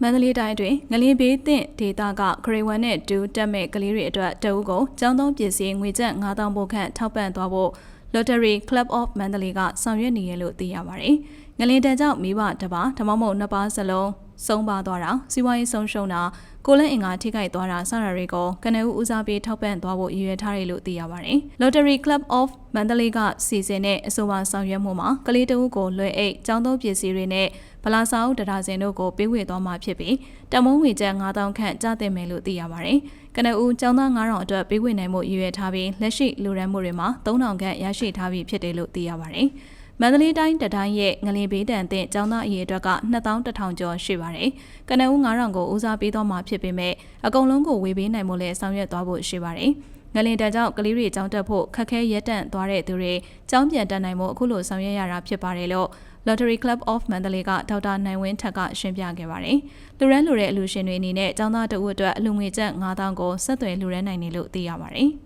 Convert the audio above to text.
မန္တလေးတိုင်းအတွင်းငလင်းဘေးသင့်ဒေသကဂရေ1နဲ့2တက်မဲ့ကလေးတွေအတွက်တအုပ်ကိုကျောင်းသုံးပစ္စည်းငွေကျပ်9000ပိုခန့်ထောက်ပံ့သွားဖို့ Lottery Club of Mandalay ကဆောင်ရွက်နေရလို့သိရပါတယ်။ငလင်းတန်ကြောင့်မိဘတစ်ပါးဓမ္မမို့နှစ်ပါးစလုံး ဆုံးပါသွားတာစီးပွားရေးဆုံးရှုံးတာကိုလက်အင်္ဂါထိခိုက်သွားတာစတာတွေကိုကနဦးဦးစားပေးထောက်ပံ့သွားဖို့ရည်ရွယ်ထားတယ်လို့သိရပါတယ်။ Lottery Club of Mandalay ကစီစဉ်တဲ့အဆိုပါဆောင်ရွက်မှုမှာကလေးတအုပ်ကိုလွှဲအိတ်ကျောင်းသုံးပစ္စည်းတွေနဲ့ဗလာစာအုပ်တရာစင်တို့ကိုပေးဝေသွားမှာဖြစ်ပြီးတမုံငွေကျပ်9000ခန့်ကြားတင်မယ်လို့သိရပါတယ်။ကနဦးကျောင်းသား9000အတွက်ပေးဝေနိုင်မှုရည်ရွယ်ထားပြီးလက်ရှိလူရန်မှုတွေမှာ3000ခန့်ရရှိထားပြီးဖြစ်တယ်လို့သိရပါတယ်။ မန္တလေးတိုင်းတတိုင်းရဲ့ငလင်ဘေးတန်တဲ့ကျောင်းသားအရေအတွက်က2100ကျော်ရှိပါတယ်။ကနဦး9000ကိုဦးစားပေးသွားမှာဖြစ်ပေမဲ့အကုန်လုံးကိုဝေပေးနိုင်မှုလည်းဆောင်ရွက်သွားဖို့ရှိပါတယ်။ငလင်တန်ကြောင့်ကလေးတွေကျောင်းတက်ဖို့ခက်ခဲရက်တန့်သွားတဲ့သူတွေကျောင်းပြန်တက်နိုင်မှုအခုလိုဆောင်ရွက်ရတာဖြစ်ပါတယ်လို့ Lottery Club of Mandalay ကဒေါက်တာနိုင်ဝင်းထက်ကရှင်းပြခဲ့ပါတယ်။လူရန်လူတဲ့အလူရှင်တွေအနေနဲ့ကျောင်းသားတအုပ်အတွက်အလူငွေကျပ်9000ကိုဆက်သွယ်လူရန်နိုင်တယ်လို့သိရပါတယ်။